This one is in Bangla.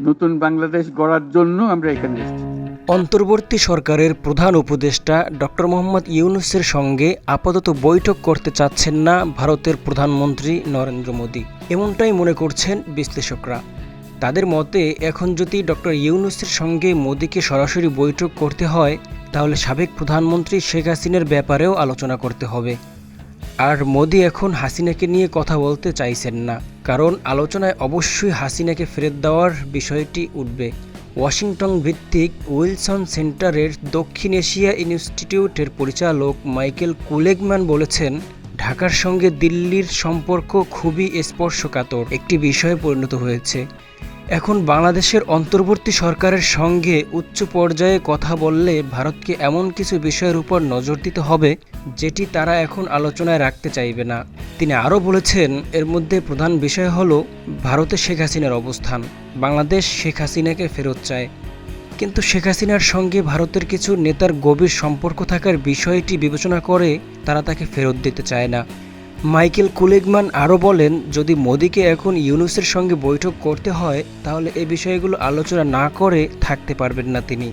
নতুন বাংলাদেশ গড়ার জন্য আমরা এখানে এসেছি। অন্তর্বর্তী সরকারের প্রধান উপদেষ্টা ডক্টর মোহাম্মদ ইউনুসের সঙ্গে আপাতত বৈঠক করতে চাচ্ছেন না ভারতের প্রধানমন্ত্রী নরেন্দ্র মোদী। এমনটাই মনে করছেন বিশ্লেষকরা। তাদের মতে, এখন যদি ডক্টর ইউনুসের সঙ্গে মোদীকে সরাসরি বৈঠক করতে হয়, তাহলে সাবেক প্রধানমন্ত্রী শেখ হাসিনার ব্যাপারেও আলোচনা করতে হবে। আর মোদি এখন হাসিনাকে নিয়ে কথা বলতে চাইছেন না। কারণ আলোচনায় অবশ্যই হাসিনাকে ফেরত দেওয়ার বিষয়টি উঠবে। ওয়াশিংটন ভিত্তিক উইলসন সেন্টারের দক্ষিণ এশিয়া ইনস্টিটিউটের পরিচালক মাইকেল কুলেগম্যান বলেছেন, ঢাকার সঙ্গে দিল্লির সম্পর্ক খুবই স্পর্শকাতর। একটি বিষয়ে পরিণত হয়েছে। এখন বাংলাদেশের অন্তর্বর্তী সরকারের সঙ্গে উচ্চ পর্যায়ে কথা বললে ভারতকে এমন কিছু বিষয়ের উপর নজর দিতে হবে যেটি তারা এখন আলোচনায় রাখতে চাইবে না। তিনি আরও বলেছেন, এর মধ্যে প্রধান বিষয় হল ভারতে শেখ হাসিনার অবস্থান। বাংলাদেশ শেখ হাসিনাকে ফেরত চায়। কিন্তু শেখ হাসিনার সঙ্গে ভারতের কিছু নেতার গভীর সম্পর্ক থাকার বিষয়টি বিবেচনা করে তারা তাকে ফেরত দিতে চায় না। মাইকেল কুলেগমান আরও বলেন, যদি মোদিকে এখন ইউনুসের সঙ্গে বৈঠক করতে হয়, তাহলে এ বিষয়গুলো আলোচনা না করে থাকতে পারবেন না তিনি।